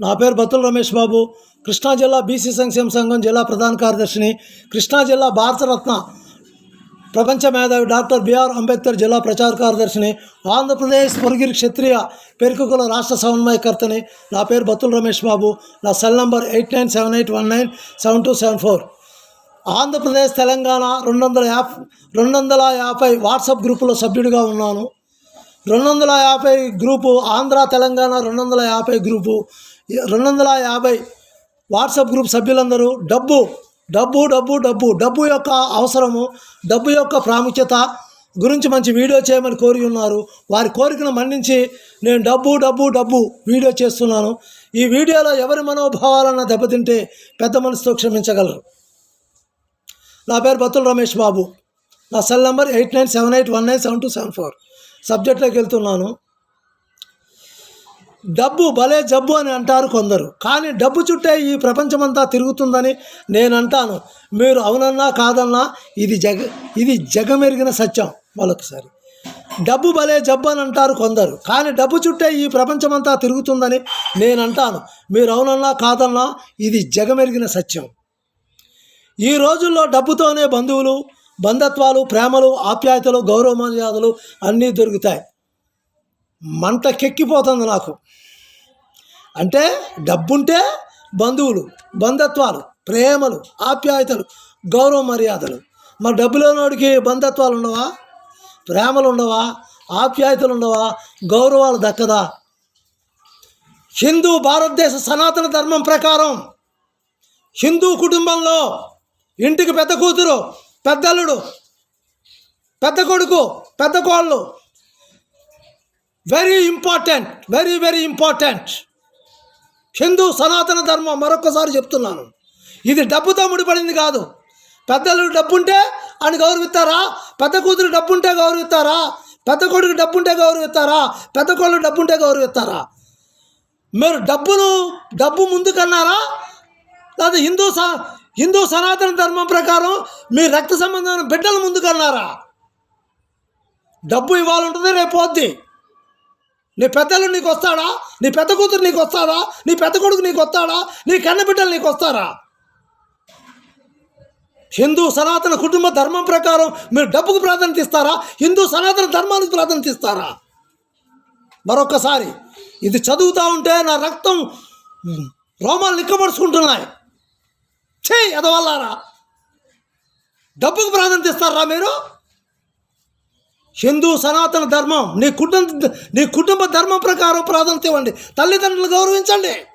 నా పేరు బత్తుల రమేష్ బాబు. కృష్ణా జిల్లా బీసీ సంక్షేమ సంఘం జిల్లా ప్రధాన కార్యదర్శిని. కృష్ణా జిల్లా భారతరత్న ప్రపంచ మేధావి డాక్టర్ బిఆర్ అంబేద్కర్ జిల్లా ప్రచార కార్యదర్శిని. ఆంధ్రప్రదేశ్ పొరుగిరి క్షత్రియ పెరుకుల రాష్ట్ర సమన్వయకర్తని. నా పేరు బత్తుల రమేష్ బాబు. నా cell number eight nine seven eight one nine seven two seven four. Andhra Pradesh Telangana రెండు వందల యాభై రెండు వందల యాభై వాట్సాప్ గ్రూపులో సభ్యుడిగా ఉన్నాను. రెండు వందల యాభై గ్రూపు ఆంధ్ర తెలంగాణ రెండు వందల యాభై గ్రూపు రెండు వందల యాభై వాట్సాప్ గ్రూప్ సభ్యులందరూ డబ్బు డబ్బు డబ్బు డబ్బు డబ్బు యొక్క అవసరము డబ్బు యొక్క ప్రాముఖ్యత గురించి మంచి వీడియో చేయమని కోరి ఉన్నారు. వారి కోరికను మన్నించి నేను డబ్బు డబ్బు డబ్బు వీడియో చేస్తున్నాను. ఈ వీడియోలో ఎవరి మనోభావాలన్న దెబ్బతింటే పెద్ద మనసుతో క్షమించగలరు. నా పేరు బత్తుల రమేష్ బాబు. నా cell number eight nine seven eight one nine seven two seven four. సబ్జెక్ట్లోకి వెళ్తున్నాను. డబ్బు భలే జబ్బు అని అంటారు కొందరు. కానీ డబ్బు చుట్టే ఈ ప్రపంచమంతా తిరుగుతుందని నేను అంటాను మీరు అవునన్నా కాదన్నా ఇది జగ ఇది జగమెరిగిన సత్యం మరొకసారి. డబ్బు భలే జబ్బు అని అంటారు కొందరు. కానీ డబ్బు చుట్టే ఈ ప్రపంచమంతా తిరుగుతుందని నేను అంటాను మీరు అవునన్నా కాదన్నా ఇది జగమెరిగిన సత్యం. ఈ రోజుల్లో డబ్బుతోనే బంధువులు బంధత్వాలు ప్రేమలు ఆప్యాయతలు గౌరవ మర్యాదలు అన్నీ దొరుకుతాయి. మంట కెక్కిపోతుంది నాకు. అంటే డబ్బుంటే బంధువులు బంధత్వాలు ప్రేమలు ఆప్యాయతలు గౌరవ మర్యాదలు. మరి డబ్బు లేనివాడికి బంధత్వాలు ఉండవా? ప్రేమలు ఉండవా? ఆప్యాయతలు ఉండవా? గౌరవాలు దక్కదా? హిందూ భారతదేశ సనాతన ధర్మం ప్రకారం హిందూ కుటుంబంలో ఇంటికి పెద్ద కూతురు పెద్దల్లుడు పెద్ద కొడుకు పెద్ద కోళ్ళు very important very very important Hindu సనాతన ధర్మం మరొకసారి చెప్తున్నాను. ఇది డబ్బుతో ముడిపడింది కాదు. పెద్దలు డబ్బుంటే అని గౌరవిస్తారా? పెద్ద కూతురు డబ్బుంటే గౌరవిస్తారా? పెద్ద కొడుకు డబ్బుంటే గౌరవిస్తారా? పెద్ద కోళ్ళు డబ్బుంటే గౌరవిస్తారా? మీరు డబ్బును డబ్బు ముందు కన్నారా? లేదా హిందూ స హిందూ సనాతన ధర్మం ప్రకారం మీ రక్త సంబంధమైన బిడ్డల ముందు కన్నారా? డబ్బు ఇవాళ రేపు పోద్ది. నీ పెద్దలు నీకు వస్తాడా నీ పెద్ద కూతురు నీకు వస్తాడా నీ పెద్ద కొడుకు నీకు వస్తాడా నీ కన్న బిడ్డలు నీకు వస్తారా హిందూ సనాతన కుటుంబ ధర్మం ప్రకారం మీరు డబ్బుకు ప్రాధాన్యత ఇస్తారా? హిందూ సనాతన ధర్మానికి ప్రాధాన్యత ఇస్తారా? మరొకసారి ఇది చదువుతూ ఉంటే నా రక్తం రోమాలు నిక్కబడుచుకుంటున్నాయి. చేయి ఎదవల్లారా. డబ్బుకు ప్రాధాన్యత ఇస్తారా మీరు? హిందూ సనాతన ధర్మం నీ కుటుంబ నీ కుటుంబ ధర్మం ప్రకారం ప్రాధాన్యత ఇవ్వండి. తల్లిదండ్రులు గౌరవించండి.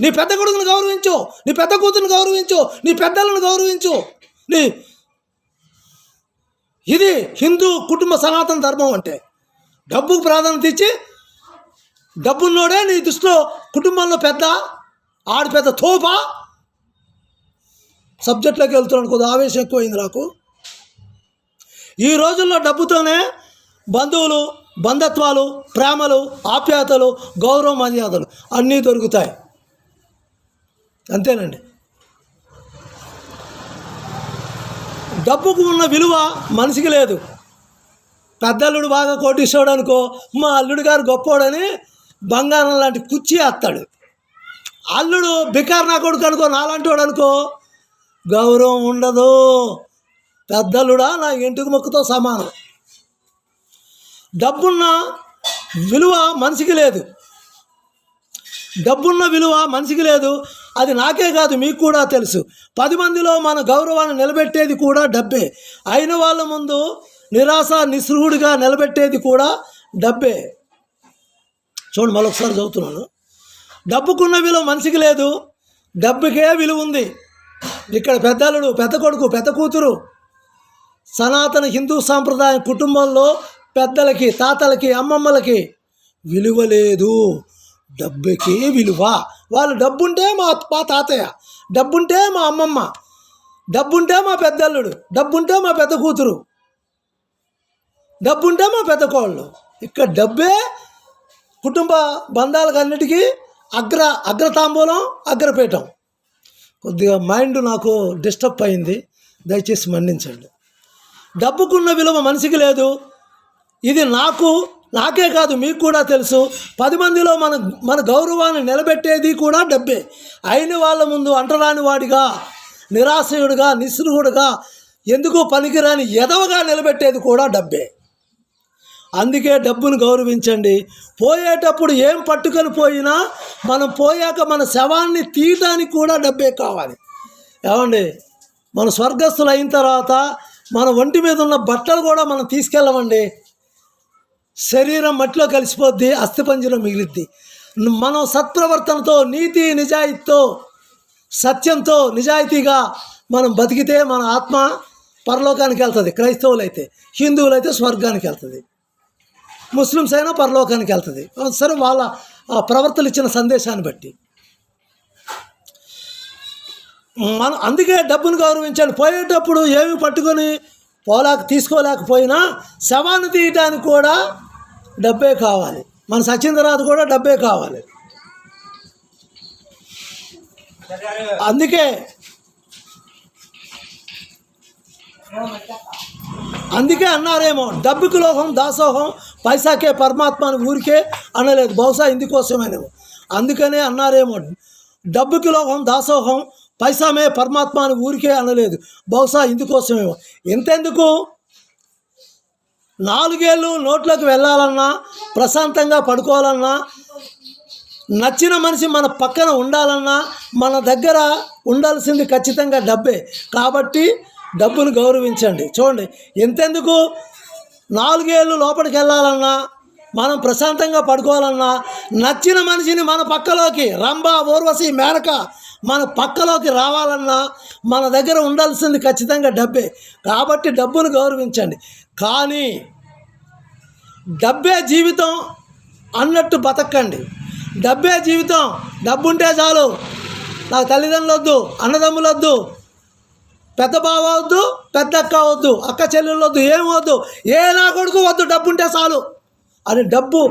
నీ పెద్ద కొడుకుని గౌరవించు. నీ పెద్ద కూతురుని గౌరవించు. నీ పెద్దలను గౌరవించు. నీ ఇది హిందూ కుటుంబ సనాతన ధర్మం అంటే. డబ్బుకు ప్రాధాన్యత ఇచ్చి డబ్బున్నోడే నీ దృష్టిలో కుటుంబంలో పెద్ద ఆడి పెద్ద తోప సబ్జెక్ట్లోకి వెళ్తున్నాను కొద్దిగా ఆవేశం ఎక్కువైంది నాకు. ఈ రోజుల్లో డబ్బుతోనే బంధువులు బంధత్వాలు ప్రేమలు ఆప్యాయతలు గౌరవ మర్యాదలు అన్నీ దొరుకుతాయి. అంతేనండి. డబ్బుకు ఉన్న విలువ మనిషికి లేదు. పెద్దల్లుడు బాగా కోటిస్తాడు అనుకో మా అల్లుడు గారు గొప్పోడని బంగారం లాంటి కుర్చీ వేస్తాడు. అల్లుడు బికార్ నా కొడుకు అనుకో నాలాంటి వాడు అనుకో గౌరవం ఉండదు. పెద్దలుడా? నా ఇంటికి మొక్కుతో సమానం. డబ్బున్న విలువ మనిషికి లేదు. డబ్బున్న విలువ మనిషికి లేదు. అది నాకే కాదు మీకు కూడా తెలుసు. పది మందిలో మన గౌరవాన్ని నిలబెట్టేది కూడా డబ్బే. అయిన వాళ్ళ ముందు నిరాశ నిస్పృహుడిగా నిలబెట్టేది కూడా డబ్బే. చూడండి మరొకసారి చదువుతున్నాను. డబ్బుకున్న విలువ మనిషికి లేదు. డబ్బుకే విలువ ఉంది. ఇక్కడ పెద్దలుడు పెద్ద కొడుకు పెద్ద కూతురు సనాతన హిందూ సాంప్రదాయం కుటుంబంలో పెద్దలకి తాతలకి అమ్మమ్మలకి విలువ లేదు. డబ్బుకే విలువ. వాళ్ళు డబ్బుంటే మా మా తాతయ్య డబ్బుంటే మా అమ్మమ్మ డబ్బుంటే మా పెద్దల్లుడు డబ్బుంటే మా పెద్ద కూతురు డబ్బుంటే మా పెద్ద కోళ్ళు. ఇక్కడ డబ్బే కుటుంబ బంధాలకు అన్నిటికీ అగ్ర అగ్రతాంబూలం అగ్రపీఠం. కొద్దిగా మైండ్ నాకు డిస్టర్బ్ అయింది. దయచేసి మన్నించండి. డబ్బుకున్న విలువ మనిషికి లేదు. ఇది నాకు నాకే కాదు మీకు కూడా తెలుసు. పది మందిలో మన మన గౌరవాన్ని నిలబెట్టేది కూడా డబ్బే. అయిన వాళ్ళ ముందు అంటరాని వాడిగా నిరాశయుడిగా నిస్సృహుడుగా ఎందుకు పనికిరాని ఎదవగా నిలబెట్టేది కూడా డబ్బే. అందుకే డబ్బును గౌరవించండి. పోయేటప్పుడు ఏం పట్టుకొని పోయినా మనం పోయాక మన శవాన్ని తీయటానికి కూడా డబ్బే కావాలి. ఏమండి? మన స్వర్గస్థులు అయిన తర్వాత మన ఒంటి మీద ఉన్న బట్టలు కూడా మనం తీసుకెళ్ళమండి. శరీరం మట్టిలో కలిసిపోద్ది అస్థిపంజరం మిగిలిద్ది. మనం సత్ప్రవర్తనతో నీతి నిజాయితీతో సత్యంతో నిజాయితీగా మనం బతికితే మన ఆత్మ పరలోకానికి వెళ్తుంది క్రైస్తవులు అయితే హిందువులు అయితే స్వర్గానికి వెళ్తుంది. ముస్లిమ్స్ అయినా పరలోకానికి వెళ్తుంది. సరే వాళ్ళ ప్రవర్తలు ఇచ్చిన సందేశాన్ని బట్టి. మనం అందుకే డబ్బును గౌరవించాలి. పోయేటప్పుడు ఏమి పట్టుకొని పోలేక తీసుకోలేకపోయినా శవాన్ని తీయటానికి కూడా డబ్బే కావాలి. మన సచిన తర్వాత కూడా డబ్బే కావాలి. అందుకే అందుకే అన్నారేమో డబ్బుకి లోహం దాసోహం పైసాకే పరమాత్మ అని ఊరికే అనలేదు. బహుశా ఇందుకోసమేనేమో. అందుకనే అన్నారేమో డబ్బుకి లోహం దాసోహం పైసామే పరమాత్మ అని ఊరికే అనలేదు. బహుశా ఇందుకోసమేమో. ఎంతెందుకు? నాలుగేళ్ళు నోట్లోకి వెళ్ళాలన్నా ప్రశాంతంగా పడుకోవాలన్నా నచ్చిన మనిషి మన పక్కన ఉండాలన్నా మన దగ్గర ఉండాల్సింది ఖచ్చితంగా డబ్బే. కాబట్టి డబ్బును గౌరవించండి. చూడండి ఎంతెందుకు? నాలుగేళ్ళు లోపలికి వెళ్ళాలన్నా మనం ప్రశాంతంగా పడుకోవాలన్నా నచ్చిన మనిషిని మన పక్కలోకి రంభ ఊర్వశి మేనక మన పక్కలోకి రావాలన్నా మన దగ్గర ఉండాల్సింది ఖచ్చితంగా డబ్బే. కాబట్టి డబ్బును గౌరవించండి. కానీ డబ్బే జీవితం అన్నట్టు బతకండి. డబ్బే జీవితం డబ్బు ఉంటే చాలు. నాకు తల్లిదండ్రులు వద్దు అన్నదమ్ములు వద్దు పెద్ద బావ వద్దు పెద్ద అక్క వద్దు అక్క చెల్లెళ్ళు వద్దు ఏం వద్దు ఏ నా కొడుకు వద్దు డబ్బు ఉంటే చాలు. అని డబ్బు.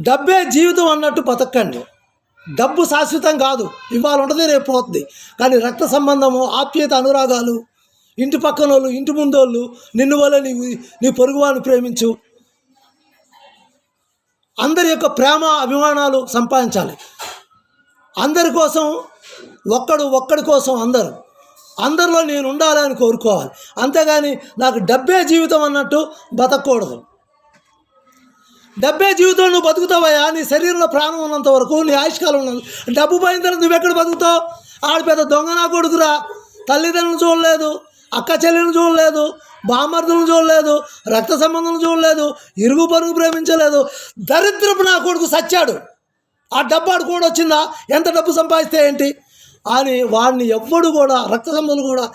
డబ్బే జీవితం అన్నట్టు బతకండి. డబ్బు శాశ్వతం కాదు. ఇవాళ ఉంటుంది రేపు పోతుంది. కానీ రక్త సంబంధము ఆప్యాయత అనురాగాలు ఇంటి పక్కన వాళ్ళు ఇంటి ముందోళ్ళు నిన్ను వల్ల నీ నీ పొరుగువాడిని ప్రేమించు. అందరి యొక్క ప్రేమ అభిమానాలు సంపాదించాలి. అందరి కోసం ఒక్కడు ఒక్కడి కోసం అందరు. అందరిలో నేను ఉండాలని కోరుకోవాలి. అంతేగాని నాకు డబ్బే జీవితం అన్నట్టు బతకూడదు. డబ్బే జీవితంలో నువ్వు బతుకుతావయ్యా. నీ శరీరంలో ప్రాణం ఉన్నంత వరకు నీ ఆయుష్కాలం ఉన్నది డబ్బు పోయిన తర్వాత నువ్వెక్కడ బతుకుతావు? ఆడ పెద్ద దొంగ నా కొడుకురా. తల్లిదండ్రులను చూడలేదు అక్క చెల్లెలను చూడలేదు బామర్దులను చూడలేదు రక్త సంబంధం చూడలేదు ఇరుగు పరుగు ప్రేమించలేదు. దరిద్రపు నా కొడుకు సచ్చాడు. ఆ డబ్బు ఆడు కూడా వచ్చిందా? ఎంత డబ్బు సంపాదిస్తే ఏంటి? అని వాడిని ఎవ్వడు కూడా రక్త సంబంధులు కూడా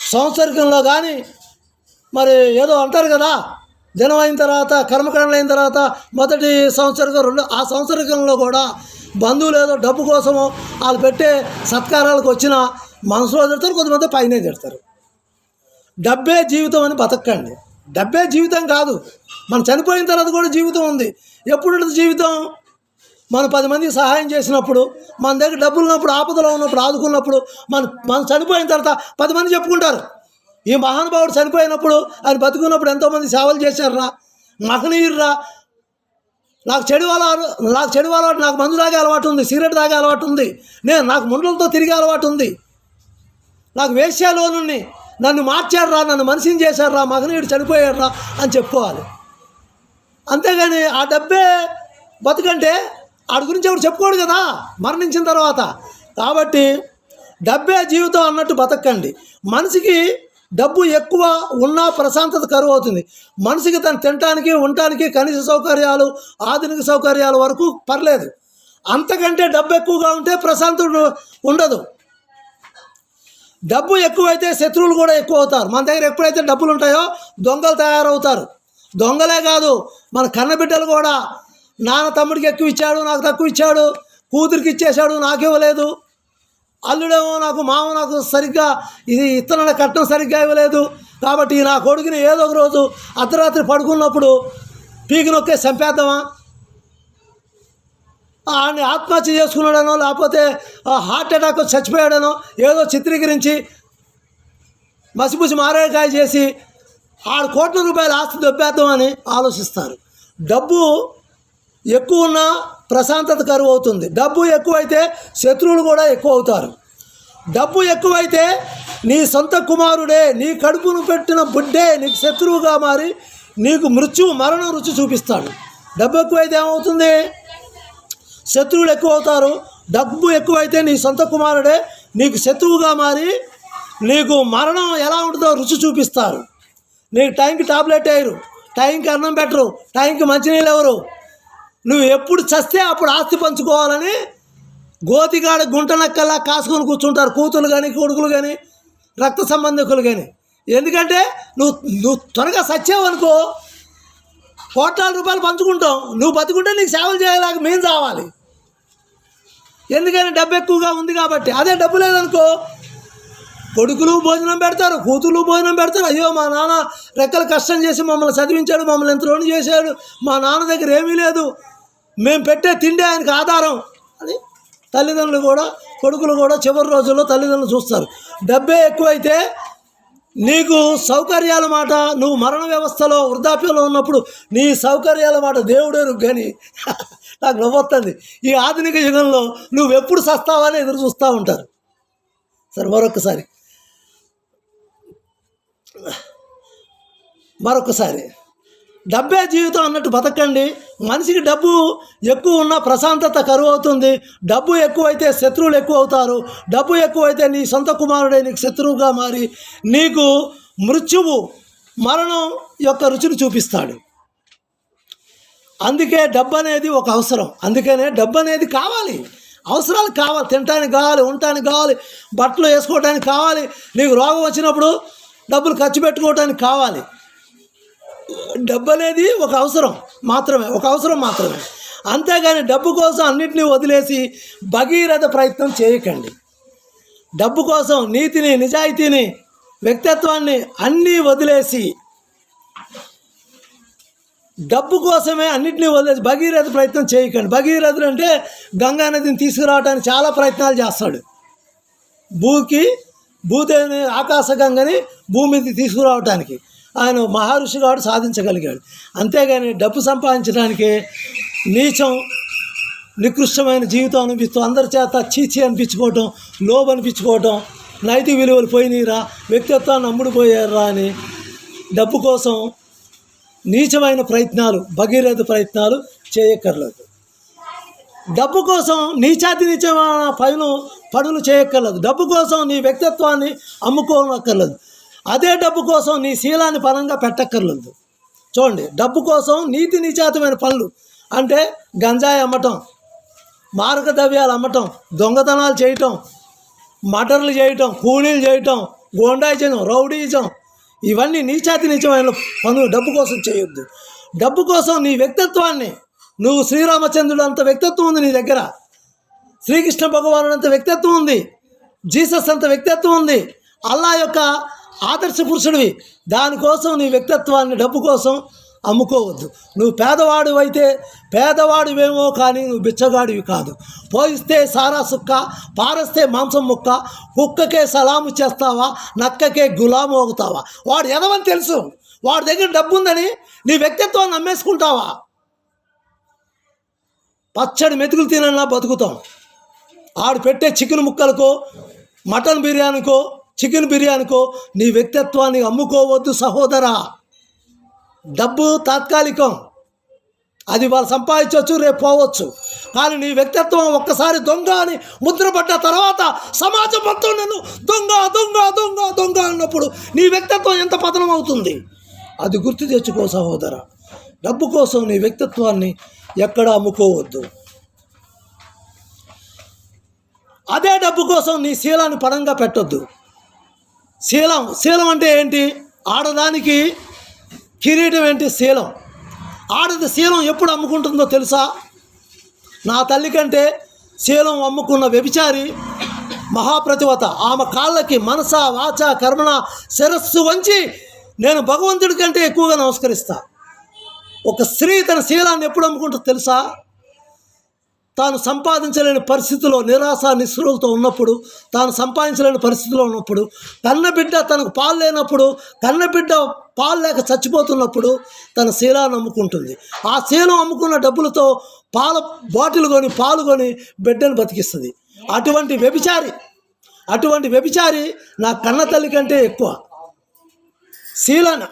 సంవత్సరికంలో కానీ మరి ఏదో అంటారు కదా దినం అయిన తర్వాత కర్మకాండలు అయిన తర్వాత మొదటి సంవత్సరం రెండు ఆ సంవత్సరంలో కూడా బంధువులు ఏదో డబ్బు కోసమో వాళ్ళు పెట్టే సత్కారాలకు వచ్చిన మనసులో తిడతారు కొంతమంది పైనే తిడతారు. డబ్బే జీవితం అని బతకండి. డబ్బే జీవితం కాదు. మనం చనిపోయిన తర్వాత కూడా జీవితం ఉంది. ఎప్పుడు జీవితం? మనం పది మందికి సహాయం చేసినప్పుడు మన దగ్గర డబ్బులు ఉన్నప్పుడు ఆపదలో ఉన్నప్పుడు ఆదుకున్నప్పుడు మన మనం చనిపోయిన తర్వాత పది మంది చెప్పుకుంటారు. ఈ మహానుభావుడు చనిపోయినప్పుడు ఆయన బతుకున్నప్పుడు ఎంతోమంది సేవలు చేశారురా. మహనీయుర్రా. నాకు చెడు అలవాటు నాకు చెడు అలవాటు నాకు మందు తాగే అలవాటు ఉంది సిగరెట్ తాగే అలవాటు ఉంది. నేను నాకు ముండలతో తిరిగే అలవాటు ఉంది. నాకు వేశ్యాలోనుని నన్ను మార్చారురా నన్ను మనిషిని చేశారురా మహనీయుడు చనిపోయాడురా అని చెప్పుకోవాలి. అంతేగాని ఆ డబ్బే బతుకంటే ఆడి గురించి ఎవరు చెప్పుకోడు కదా మరణించిన తర్వాత. కాబట్టి డబ్బే జీవితం అన్నట్టు బతకండి. మనిషికి డబ్బు ఎక్కువ ఉన్నా ప్రశాంతత కరువు అవుతుంది మనిషికి తను తినటానికి ఉండటానికి కనీస సౌకర్యాలు ఆధునిక సౌకర్యాల వరకు పర్లేదు. అంతకంటే డబ్బు ఎక్కువగా ఉంటే ప్రశాంతుడు ఉండదు. డబ్బు ఎక్కువైతే శత్రువులు కూడా ఎక్కువ అవుతారు మన దగ్గర ఎప్పుడైతే డబ్బులు ఉంటాయో దొంగలు తయారవుతారు. దొంగలే కాదు మన కన్నబిడ్డలు కూడా నాన్న తమ్ముడికి ఎక్కువ ఇచ్చాడు నాకు తక్కువ ఇచ్చాడు కూతురికి ఇచ్చేశాడు నాకు ఇవ్వలేదు అల్లుడేమో నాకు మామ నాకు సరిగ్గా ఇది ఇత్తనాల కట్నం సరిగ్గా ఇవ్వలేదు. కాబట్టి నా కొడుకుని ఏదో ఒక రోజు అర్ధరాత్రి పడుకున్నప్పుడు పీకి నొక్కే చంపేద్దామా? ఆయన్ని ఆత్మహత్య చేసుకున్నాడనో లేకపోతే హార్ట్ అటాక్ చచ్చిపోయాడనో ఏదో చిత్రీకరించి మసిపుసి మారేకాయ చేసి ఆరు కోట్ల రూపాయల ఆస్తి దొబ్బేద్దామని ఆలోచిస్తారు. డబ్బు ఎక్కువ ఉన్నా ప్రశాంతత కరువు అవుతుంది డబ్బు ఎక్కువైతే శత్రువులు కూడా ఎక్కువ అవుతారు డబ్బు ఎక్కువైతే నీ సొంత కుమారుడే నీ కడుపును పెట్టిన బుడ్డే నీకు శత్రువుగా మారి నీకు మృత్యువు మరణం రుచి చూపిస్తాడు. డబ్బు ఎక్కువైతే ఏమవుతుంది? శత్రువులు ఎక్కువ అవుతారు డబ్బు ఎక్కువైతే నీ సొంత కుమారుడే నీకు శత్రువుగా మారి నీకు మరణం ఎలా ఉంటుందో రుచి చూపిస్తారు. నీకు టైంకి టాబ్లెట్ వేయరు. టైంకి అన్నం పెట్టరు. టైంకి మంచినీళ్ళు ఎవరు? నువ్వు ఎప్పుడు చస్తే అప్పుడు ఆస్తి పంచుకోవాలని గోతిగాడ గుంటనక్కల్లా కాసుకొని కూర్చుంటారు. కూతురు కానీ కొడుకులు కానీ రక్త సంబంధికులు కానీ ఎందుకంటే నువ్వు నువ్వు త్వరగా సచ్చావనుకో కోట్లాది రూపాయలు పంచుకుంటాం నువ్వు బతుకుంటే నీకు సేవలు చేయలేక మేము చావాలి. ఎందుకని డబ్బు ఎక్కువగా ఉంది కాబట్టి. అదే డబ్బు లేదనుకో కొడుకులు భోజనం పెడతారు కూతురు భోజనం పెడతారు. అయ్యో మా నాన్న రెక్కలు కష్టం చేసి మమ్మల్ని చదివించాడు మమ్మల్ని ఎంత లోన్ చేశాడు. మా నాన్న దగ్గర ఏమీ లేదు. మేము పెట్టే తిండి ఆయనకు ఆధారం. అని తల్లిదండ్రులు కూడా కొడుకులు కూడా చివరి రోజుల్లో తల్లిదండ్రులు చూస్తారు. డబ్బే ఎక్కువైతే నీకు సౌకర్యాల మాట నువ్వు మరణ వ్యవస్థలో వృద్ధాప్యంలో ఉన్నప్పుడు నీ సౌకర్యాల మాట దేవుడేరు కానీ నాకు నవ్వొస్తుంది. ఈ ఆధునిక యుగంలో నువ్వు ఎప్పుడు సస్తావని ఎదురు చూస్తూ ఉంటారు. సరే మరొకసారి మరొకసారి. డబ్బే జీవితం అన్నట్టు బతకండి. మనిషికి డబ్బు ఎక్కువ ఉన్న ప్రశాంతత కరువు అవుతుంది. డబ్బు ఎక్కువైతే శత్రువులు ఎక్కువ అవుతారు డబ్బు ఎక్కువైతే నీ సొంత కుమారుడే నీకు శత్రువుగా మారి నీకు మృత్యువు మరణం యొక్క రుచిని చూపిస్తాడు. అందుకే డబ్బు అనేది ఒక అవసరం. అందుకనే డబ్బు అనేది కావాలి. అవసరాలు కావాలి. తినటానికి కావాలి ఉండటానికి కావాలి బట్టలు వేసుకోవడానికి కావాలి. నీకు రోగం వచ్చినప్పుడు డబ్బులు ఖర్చు పెట్టుకోవడానికి కావాలి. డబ్బు అనేది ఒక అవసరం మాత్రమే ఒక అవసరం మాత్రమే. అంతేగాని డబ్బు కోసం అన్నింటినీ వదిలేసి భగీరథ ప్రయత్నం చేయకండి. డబ్బు కోసం నీతిని నిజాయితీని వ్యక్తిత్వాన్ని అన్నీ వదిలేసి డబ్బు కోసమే అన్నింటినీ వదిలేసి భగీరథ ప్రయత్నం చేయకండి. భగీరథుడు అంటే గంగా నదిని తీసుకురావడానికి చాలా ప్రయత్నాలు చేస్తాడు. భూకి భూదేవిని ఆకాశగంగని భూమిది తీసుకురావటానికి ఆయన మహర్షి గారు సాధించగలిగాడు. అంతేగాని డబ్బు సంపాదించడానికి నీచం నికృష్టమైన జీవితం అనిపిస్తూ అందరి చేత చీచి అనిపించుకోవటం లోబు అనిపించుకోవటం నైతిక విలువలు పోయినీరా వ్యక్తిత్వాన్ని అమ్ముడుపోయారా అని డబ్బు కోసం నీచమైన ప్రయత్నాలు భగీరథ ప్రయత్నాలు చేయక్కర్లేదు. డబ్బు కోసం నీచాతి నీచమైన పనులు పనులు చేయక్కర్లేదు. డబ్బు కోసం నీ వ్యక్తిత్వాన్ని అమ్ముకోనక్కర్లేదు. అదే డబ్బు కోసం నీ శీలాన్ని పరంగా పెట్టక్కర్లేదు. చూడండి డబ్బు కోసం నీతి నిజాతమైన పనులు అంటే గంజాయి అమ్మటం మారక ద్రవ్యాలు అమ్మటం దొంగతనాలు చేయటం మటర్లు చేయటం కూలీలు చేయటం గోండాయిజం రౌడీజం ఇవన్నీ నీచాతి నీచమైన పనులు డబ్బు కోసం చేయొద్దు. డబ్బు కోసం నీ వ్యక్తిత్వాన్ని నువ్వు శ్రీరామచంద్రుడు అంత వ్యక్తిత్వం ఉంది నీ దగ్గర. శ్రీకృష్ణ భగవానుడు అంత వ్యక్తిత్వం ఉంది. జీసస్ అంత వ్యక్తిత్వం ఉంది. అల్లా యొక్క ఆదర్శ పురుషుడివి. దానికోసం నీ వ్యక్తిత్వాన్ని డబ్బు కోసం అమ్ముకోవద్దు. నువ్వు పేదవాడు అయితే పేదవాడివేమో కానీ నువ్వు బిచ్చగాడివి కాదు. పోయిస్తే సారా సుక్క పారస్తే మాంసం ముక్క కుక్కకే సలాము చేస్తావా నక్కకే గులాము అవుతావా? వాడు ఎదవని తెలుసు. వాడి దగ్గర డబ్బు ఉందని నీ వ్యక్తిత్వాన్ని అమ్మేసుకుంటావా? పచ్చడి మెతుకులు తినన్నా బతుకుతాం. ఆడు పెట్టే చికెన్ ముక్కలకో మటన్ బిర్యానీకో చికెన్ బిర్యానీకో నీ వ్యక్తిత్వాన్ని అమ్ముకోవద్దు సహోదరా. డబ్బు తాత్కాలికం. అది వాళ్ళు సంపాదించవచ్చు రేపు పోవచ్చు. కానీ నీ వ్యక్తిత్వం ఒక్కసారి దొంగ అని ముద్రపడ్డ తర్వాత సమాజం మొత్తం నన్ను దొంగ దొంగ దొంగ దొంగ అన్నప్పుడు నీ వ్యక్తిత్వం ఎంత పతనం అవుతుంది? అది గుర్తు తెచ్చుకో సహోదర. డబ్బు కోసం నీ వ్యక్తిత్వాన్ని ఎక్కడ అమ్ముకోవద్దు. అదే డబ్బు కోసం నీ శీలాన్ని పడంగా పెట్టొద్దు. శీలం శీలం అంటే ఏంటి? ఆడదానికి కిరీటం ఏంటి? శీలం. ఆడది శీలం ఎప్పుడు అమ్ముకుంటుందో తెలుసా? నా తల్లి కంటే శీలం అమ్ముకున్న వ్యభిచారి మహాప్రతివత. ఆమె కాళ్ళకి మనస వాచ కర్మణ శిరస్సు వంచి నేను భగవంతుడి కంటే ఎక్కువగా నమస్కరిస్తా. ఒక స్త్రీ తన శీలాన్ని ఎప్పుడు అమ్ముకుంటుందో తెలుసా? తాను సంపాదించలేని పరిస్థితిలో నిరాశ నిస్సులతో ఉన్నప్పుడు తాను సంపాదించలేని పరిస్థితిలో ఉన్నప్పుడు కన్నబిడ్డ తనకు పాలు లేనప్పుడు కన్నబిడ్డ పాలు లేక చచ్చిపోతున్నప్పుడు తన శీలాన్ని అమ్ముకుంటుంది. ఆ శీలం అమ్ముకున్న డబ్బులతో పాల బాటిల్ కొని పాలు కొని బిడ్డను బతికిస్తుంది. అటువంటి వ్యభిచారి అటువంటి వ్యభిచారి నా కన్న తల్లి కంటే ఎక్కువ. శీలన.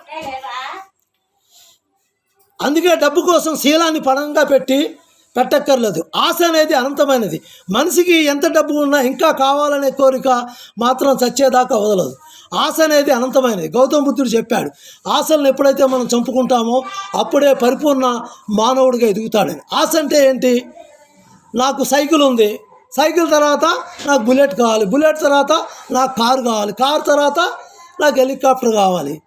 అందుకే డబ్బు కోసం శీలాన్ని పణంగా పెట్టి పెట్టక్కర్లేదు. ఆశ అనేది అనంతమైనది. మనిషికి ఎంత డబ్బు ఉన్నా ఇంకా కావాలనే కోరిక మాత్రం చచ్చేదాకా వదలదు. ఆశ అనేది అనంతమైనది. గౌతమ బుద్ధుడు చెప్పాడు ఆశలను ఎప్పుడైతే మనం చంపుకుంటామో అప్పుడే పరిపూర్ణ మానవుడిగా ఎదుగుతాడని ఆశ అంటే ఏంటి? నాకు సైకిల్ ఉంది. సైకిల్ తర్వాత నాకు బుల్లెట్ కావాలి. బుల్లెట్ తర్వాత నాకు కారు కావాలి. కారు తర్వాత నాకు హెలికాప్టర్ కావాలి.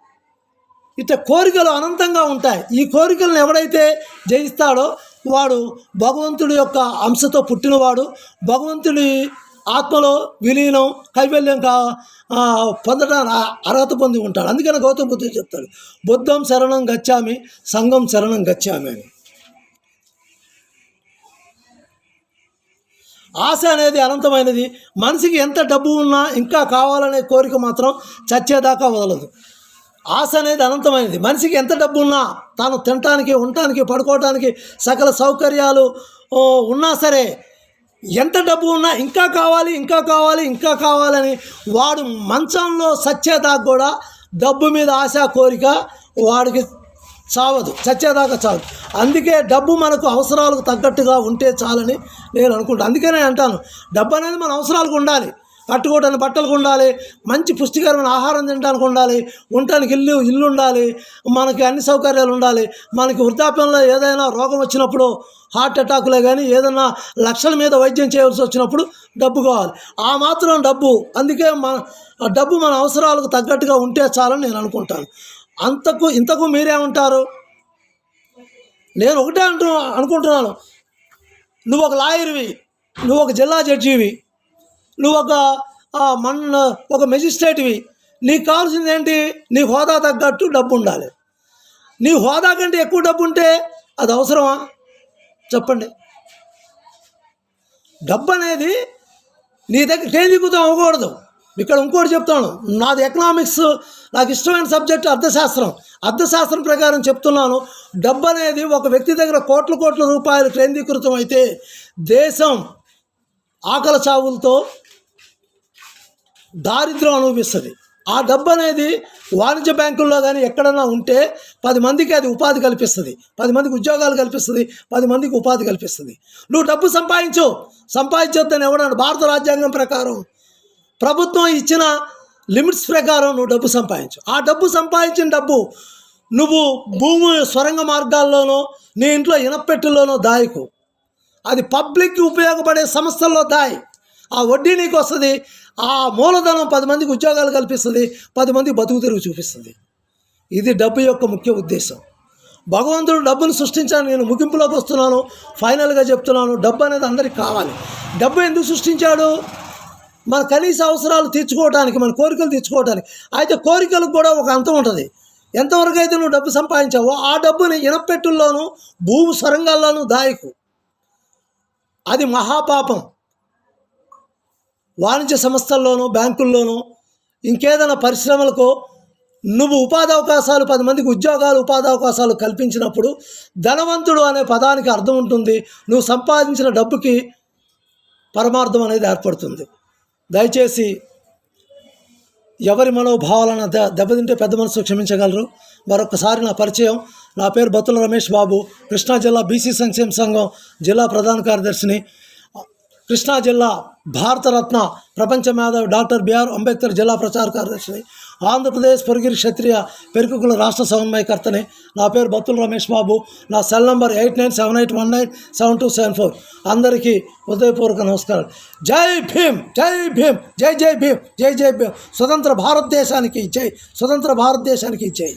ఇట్లా కోరికలు అనంతంగా ఉంటాయి. ఈ కోరికలను ఎవడైతే జయిస్తాడో వాడు భగవంతుడి యొక్క అంశతో పుట్టినవాడు. భగవంతుడి ఆత్మలో విలీనం కైవల్యం కా ఆ, పొందడానికి అర్హత పొంది ఉంటాడు. అందుకని గౌతమ బుద్ధుడు చెప్తాడు బుద్ధం శరణం గచ్చామి సంఘం శరణం గచ్చామి అని. ఆశ అనేది అనంతమైనది. మనిషికి ఎంత డబ్బు ఉన్నా ఇంకా కావాలనే కోరిక మాత్రం చచ్చేదాకా వదలదు. ఆశ అనేది అనంతమైనది. మనిషికి ఎంత డబ్బు ఉన్నా తాను తినటానికి ఉండటానికి పడుకోవటానికి సకల సౌకర్యాలు ఉన్నా సరే ఎంత డబ్బు ఉన్నా ఇంకా కావాలి ఇంకా కావాలి ఇంకా కావాలని వాడు మంచంలో సచ్చేదాకా కూడా డబ్బు మీద ఆశ కోరిక వాడికి చావదు. చచ్చేదాకా చావదు. అందుకే డబ్బు మనకు అవసరాలకు తగ్గట్టుగా ఉంటే చాలని నేను అనుకుంటాను అందుకనే అంటాను డబ్బు అనేది మన అవసరాలకు ఉండాలి. కట్టుకోవడానికి బట్టలకు ఉండాలి మంచి పుష్టికరమైన ఆహారం తినడానికి ఉండాలి ఉండటానికి ఇల్లు ఇల్లు ఉండాలి మనకి అన్ని సౌకర్యాలు ఉండాలి. మనకి వృద్ధాప్యంలో ఏదైనా రోగం వచ్చినప్పుడు హార్ట్ అటాకులే కానీ ఏదైనా లక్షల మీద వైద్యం చేయవలసి వచ్చినప్పుడు డబ్బు కావాలి. ఆ మాత్రం డబ్బు. అందుకే మన డబ్బు మన అవసరాలకు తగ్గట్టుగా ఉంటే చాలని నేను అనుకుంటాను. అంతకు ఇంతకు మీరేమంటారు? నేను ఒకటే అంటు అనుకుంటున్నాను. నువ్వు ఒక లాయర్వి నువ్వు ఒక జిల్లా జడ్జివి. నువ్వు ఒక మన ఒక మెజిస్ట్రేట్వి. నీకు కావాల్సింది ఏంటి? నీ హోదా తగ్గట్టు డబ్బు ఉండాలి నీ హోదా కంటే ఎక్కువ డబ్బు ఉంటే అది అవసరమా? చెప్పండి. డబ్బు అనేది నీ దగ్గర కేంద్రీకృతం అవ్వకూడదు. ఇక్కడ ఇంకోటి చెప్తాను. నాది ఎకనామిక్స్ నాకు ఇష్టమైన సబ్జెక్ట్ అర్థశాస్త్రం. అర్థశాస్త్రం ప్రకారం చెప్తున్నాను. డబ్బు అనేది ఒక వ్యక్తి దగ్గర కోట్ల కోట్ల రూపాయలు కేంద్రీకృతం అయితే దేశం ఆకలి చావులతో దారిద్ర్యం అనుభవిస్తుంది. ఆ డబ్బు అనేది వాణిజ్య బ్యాంకుల్లో కానీ ఎక్కడన్నా ఉంటే పది మందికి అది ఉపాధి కల్పిస్తుంది. పది మందికి ఉద్యోగాలు కల్పిస్తుంది. పది మందికి ఉపాధి కల్పిస్తుంది. నువ్వు డబ్బు సంపాదించు. సంపాదించొద్దని ఎవడన్నాడు? భారత రాజ్యాంగం ప్రకారం ప్రభుత్వం ఇచ్చిన లిమిట్స్ ప్రకారం నువ్వు డబ్బు సంపాదించు. ఆ డబ్బు సంపాదించిన డబ్బు నువ్వు భూమి సొరంగ మార్గాల్లోనో నీ ఇంట్లో ఇనపెట్టుల్లోనో దాయకు. అది పబ్లిక్కి ఉపయోగపడే సంస్థల్లో దాయి. ఆ వడ్డీ నీకు వస్తుంది ఆ మూలధనం పది మందికి ఉద్యోగాలు కల్పిస్తుంది పది మందికి బతుకు తెరుగు చూపిస్తుంది. ఇది డబ్బు యొక్క ముఖ్య ఉద్దేశం. భగవంతుడు డబ్బును సృష్టించాను నేను ముగింపులోకి వస్తున్నాను ఫైనల్గా చెప్తున్నాను డబ్బు అనేది అందరికి కావాలి. డబ్బు ఎందుకు సృష్టించాడు? మన కనీస అవసరాలు తీర్చుకోవడానికి మన కోరికలు తీర్చుకోవడానికి అయితే కోరికలకు కూడా ఒక అంతం ఉంటుంది. ఎంతవరకు అయితే నువ్వు డబ్బు సంపాదించావో ఆ డబ్బుని ఇనపెట్టుల్లోనూ భూమి సొరంగాల్లోనూ దాయకు. అది మహాపాపం. వాణిజ్య సంస్థల్లోనూ బ్యాంకుల్లోనూ ఇంకేదైనా పరిశ్రమలకు నువ్వు ఉపాధి అవకాశాలు పది మందికి ఉద్యోగాలు ఉపాధి అవకాశాలు కల్పించినప్పుడు ధనవంతుడు అనే పదానికి అర్థం ఉంటుంది. నువ్వు సంపాదించిన డబ్బుకి పరమార్థం అనేది ఏర్పడుతుంది. దయచేసి ఎవరి మనోభావాలను దె దెబ్బతింటే పెద్ద మనసు క్షమించగలరు. మరొకసారి నా పరిచయం. నా పేరు బత్తుల రమేష్ బాబు. కృష్ణా జిల్లా బీసీ సంక్షేమ సంఘం జిల్లా ప్రధాన కార్యదర్శిని. కృష్ణా జిల్లా భారతరత్న ప్రపంచ మేధావి డాక్టర్ బిఆర్ అంబేద్కర్ జిల్లా ప్రచార కార్యదర్శిని ఆంధ్రప్రదేశ్ పొరుగిరి క్షత్రియ పెరుకుల రాష్ట్ర సమన్వయకర్తని. నా పేరు బత్తుల రమేష్ బాబు. నా cell number eight nine seven eight one nine seven two seven four. అందరికీ హృదయపూర్వక నమస్కారం జై భీమ్! జై భీమ్! జై జై భీమ్! జై జై భీమ్! స్వతంత్ర భారతదేశానికి జై! స్వతంత్ర భారతదేశానికి జై!